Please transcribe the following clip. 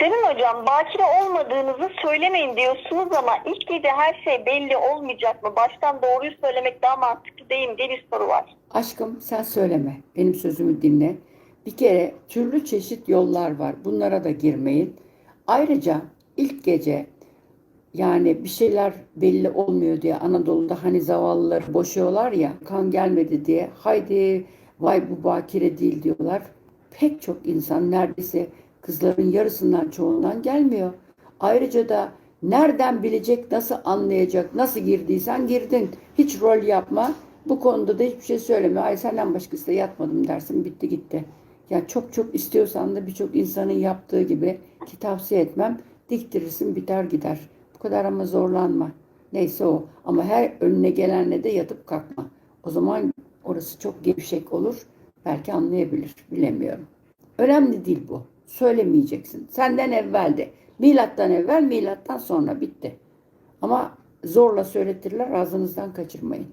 Senin hocam bakire olmadığınızı söylemeyin diyorsunuz ama ilk gece her şey belli olmayacak mı? Baştan doğruyu söylemek daha mantıklı değil mi diye bir soru var. Aşkım sen söyleme. Benim sözümü dinle. Bir kere türlü çeşit yollar var. Bunlara da girmeyin. Ayrıca ilk gece yani bir şeyler belli olmuyor diye Anadolu'da hani zavallıları boşuyorlar ya kan gelmedi diye haydi vay bu bakire değil diyorlar. Pek çok insan neredeyse kızların yarısından çoğundan gelmiyor. Ayrıca da nereden bilecek, nasıl anlayacak, nasıl girdiysen girdin. Hiç rol yapma. Bu konuda da hiçbir şey söyleme. Ay senden başkası da yatmadım dersin bitti gitti. Ya çok çok istiyorsan da birçok insanın yaptığı gibi ki tavsiye etmem. Diktirirsin biter gider. Bu kadar ama zorlanma. Neyse o. Ama her önüne gelenle de yatıp kalkma. O zaman orası çok gevşek olur. Belki anlayabilir. Bilemiyorum. Önemli değil bu. Söylemeyeceksin. Senden evveldi. Milattan evvel, milattan sonra bitti. Ama zorla söyletirler ağzınızdan kaçırmayın.